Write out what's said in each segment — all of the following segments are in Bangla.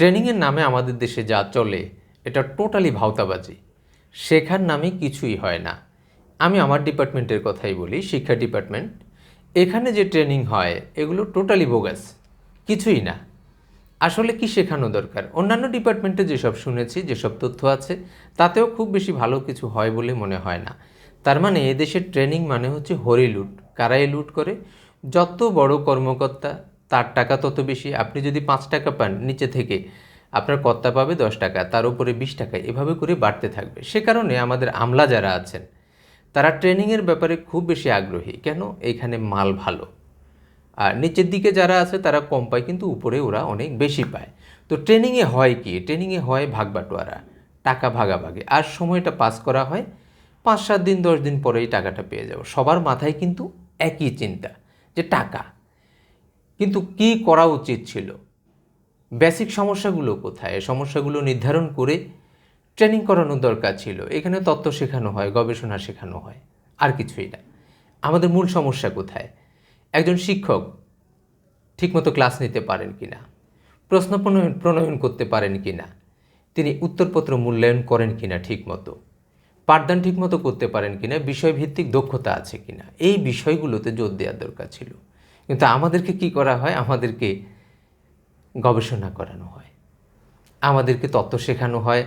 ট্রেনিংয়ের নামে আমাদের দেশে যা চলে, এটা টোটালি ভাওতাবাজি। শেখার নামে কিছুই হয় না। আমি আমার ডিপার্টমেন্টের কথাই বলি, শিক্ষা ডিপার্টমেন্ট। এখানে যে ট্রেনিং হয়, এগুলো টোটালি বোগাস। কিছুই না। আসলে কি শেখানো দরকার? অন্যান্য ডিপার্টমেন্টে যেসব শুনেছি, যেসব তথ্য আছে, তাতেও খুব বেশি ভালো কিছু হয় বলে মনে হয় না। তার মানে এদেশের ট্রেনিং মানে হচ্ছে হরি লুট কারাই লুট করে? যত বড় কর্মকর্তা তার টাকা তত বেশি, আপনি যদি পাঁচ টাকা পান নিচে থেকে, আপনার কর্তা পাবে দশ টাকা, তার উপরে বিশ টাকা, এভাবে করে বাড়তে থাকবে। সে কারণে আমাদের আমলা যারা আছেন, তারা ট্রেনিংয়ের ব্যাপারে খুব বেশি আগ্রহী। কেন? এখানে মাল ভালো। আর নিচের দিকে যারা আছে, তারা কম পায়, কিন্তু উপরে ওরা অনেক বেশি পায়। তো ট্রেনিংয়ে হয় কি? ট্রেনিংয়ে হয় ভাগবাটোয়ারা, টাকা ভাগাভাগি। আর সময়টা পাস করা হয়, পাঁচ সাত দিন, দশ দিন পরেই টাকাটা পেয়ে যাব। সবার মাথায় কিন্তু একই চিন্তা, যে টাকা। কিন্তু কি করা উচিত ছিল? বেসিক সমস্যাগুলো কোথায়? সমস্যাগুলো নির্ধারণ করে ট্রেনিং করানোর দরকার ছিল। এখানে তত্ত্ব শেখানো হয়, গবেষণা শেখানো হয়, আর কিছুই না। আমাদের মূল সমস্যা কোথায়? একজন শিক্ষক ঠিকমতো ক্লাস নিতে পারেন কি না প্রশ্ন প্রণয়ন প্রণয়ন করতে পারেন কি না তিনি উত্তরপত্র মূল্যায়ন করেন কি না ঠিকমতো? পাঠদান ঠিকমতো করতে পারেন কি না বিষয়ভিত্তিক দক্ষতা আছে কি না এই বিষয়গুলোতে জোর দেওয়ার দরকার ছিল। কিন্তু আমাদেরকে কি করা হয়? আমাদেরকে গবেষণা করানো হয়। আমাদেরকে তত্ত্ব শেখানো হয়।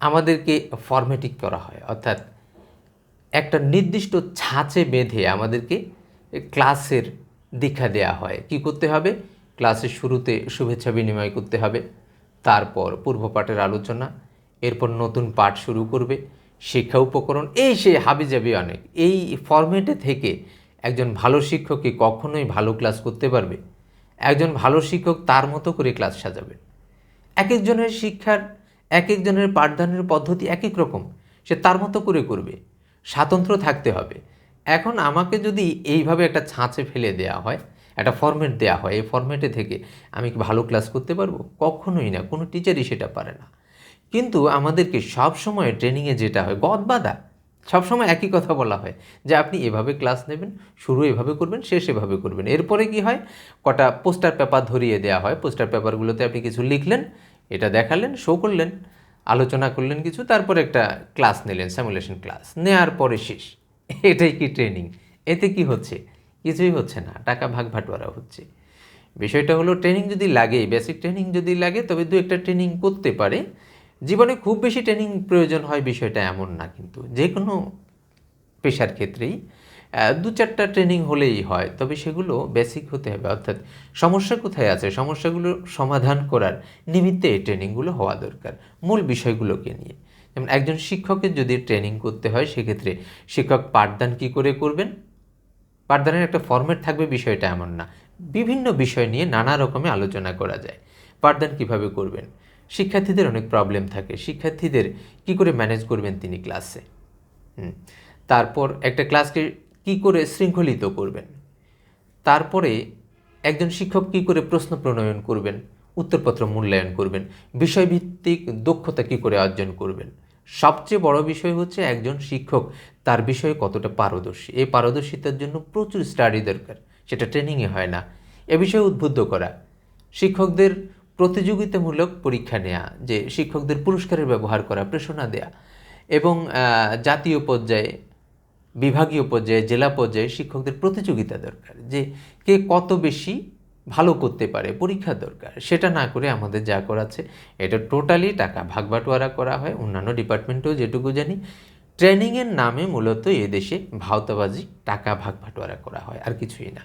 আমাদেরকে ফরম্যাটিক করা হয়। অর্থাৎ একটা নির্দিষ্ট ছাঁচে বেঁধে আমাদেরকে ক্লাসের দীক্ষা দেয়া হয়। কি করতে হবে? ক্লাসের শুরুতে শুভেচ্ছা বিনিময় করতে হবে। তারপর পূর্ব পাঠের আলোচনা। এরপর নতুন পাঠ শুরু করবে। শিক্ষা উপকরণ। এই সে হাবিজাবি অনেক। এই ফরম্যাটে থেকে একজন ভালো শিক্ষক কি কখনোই ভালো ক্লাস করতে পারবে? একজন ভালো শিক্ষক তার মতো করে ক্লাস সাজাবেন এক একজনের শিক্ষার, এক একজনের পাঠদানের পদ্ধতি এক এক রকম, সে তার মতো করে করবে। স্বাতন্ত্র থাকতে হবে। এখন আমাকে যদি এইভাবে একটা ছাঁচে ফেলে দেওয়া হয়, একটা ফরম্যাট দেওয়া হয়, এই ফরম্যাটে থেকে আমি কি ভালো ক্লাস করতে পারব? কখনোই না, কোনো টিচারই সেটা পারে না। কিন্তু আমাদেরকে সব সময় ট্রেনিংয়ে যেটা হয়, গদ বাঁধা। সবসময় একই কথা বলা হয় যে আপনি এভাবে ক্লাস নেবেন, শুরু এভাবে করবেন, শেষ এভাবে করবেন। এরপরে কি হয়? কটা পোস্টার পেপার ধরিয়ে দেওয়া হয়। পোস্টার পেপারগুলোতে আপনি কিছু লিখলেন, এটা দেখালেন শো করলেন, আলোচনা করলেন কিছু, তারপরে একটা ক্লাস নিলেন স্যামুলেশন ক্লাস নেওয়ার পরে শেষ। এটাই কি ট্রেনিং এতে কি হচ্ছে? কিছুই হচ্ছে না, টাকা ভাগ ভাটোয়ারা হচ্ছে। বিষয়টা হলো ট্রেনিং যদি লাগে বেসিক ট্রেনিং যদি লাগে, তবে দু একটা ট্রেনিং করতে পারে। জীবনে খুব বেশি ট্রেনিং প্রয়োজন হয় বিষয়টা এমন না কিন্তু যে কোনো পেশার ক্ষেত্রেই দু চারটা ট্রেনিং হলেই হয়। তবে সেগুলো বেসিক হতে হবে। অর্থাৎ সমস্যা কোথায় আছে? সমস্যাগুলো সমাধান করার নিমিত্তে এই ট্রেনিংগুলো হওয়া দরকার। মূল বিষয়গুলোকে নিয়ে। যেমন একজন শিক্ষকের যদি ট্রেনিং করতে হয়, সেক্ষেত্রে শিক্ষক পাঠদান কী করে করবেন? পাঠদানের একটা ফরম্যাট থাকবে বিষয়টা এমন না। বিভিন্ন বিষয় নিয়ে নানা রকমের আলোচনা করা যায়। পাঠদান কীভাবে করবেন? শিক্ষার্থীদের অনেক প্রবলেম থাকে। শিক্ষার্থীদের কি করে ম্যানেজ করবেন তিনি ক্লাসে। তারপর একটা ক্লাসকে কি করে শৃঙ্খলিত করবেন? তারপরে একজন শিক্ষক কি করে প্রশ্ন প্রণয়ন করবেন? উত্তরপত্র মূল্যায়ন করবেন? বিষয়ভিত্তিক দক্ষতা কি করে অর্জন করবেন? সবচেয়ে বড় বিষয় হচ্ছে একজন শিক্ষক, তার বিষয়ে কতটা পারদর্শী। এই পারদর্শিতার জন্য প্রচুর স্টাডি দরকার, সেটা ট্রেনিংয়ে হয় না। এ বিষয়ে উদ্বুদ্ধ করা। শিক্ষকদের প্রতিযোগিতামূলক পরীক্ষা নেওয়া যে শিক্ষকদের পুরস্কারের ব্যবহার করা, প্রেরণা দেয়া এবং জাতীয় পর্যায়ে, বিভাগীয় পর্যায়ে, জেলা পর্যায়ে শিক্ষকদের প্রতিযোগিতা দরকার, যে কে কত বেশি ভালো করতে পারে, পরীক্ষা দরকার, সেটা না করে আমাদের যা করাচ্ছে এটা টোটালি টাকা ভাগবাটোয়ারা করা হয়, অন্যান্য ডিপার্টমেন্টেও যেটুকু জানি। ট্রেনিংয়ের নামে মূলত এদেশে ভাওতাবাজি, টাকা ভাগবাটোয়ারা করা হয়, আর কিছুই না।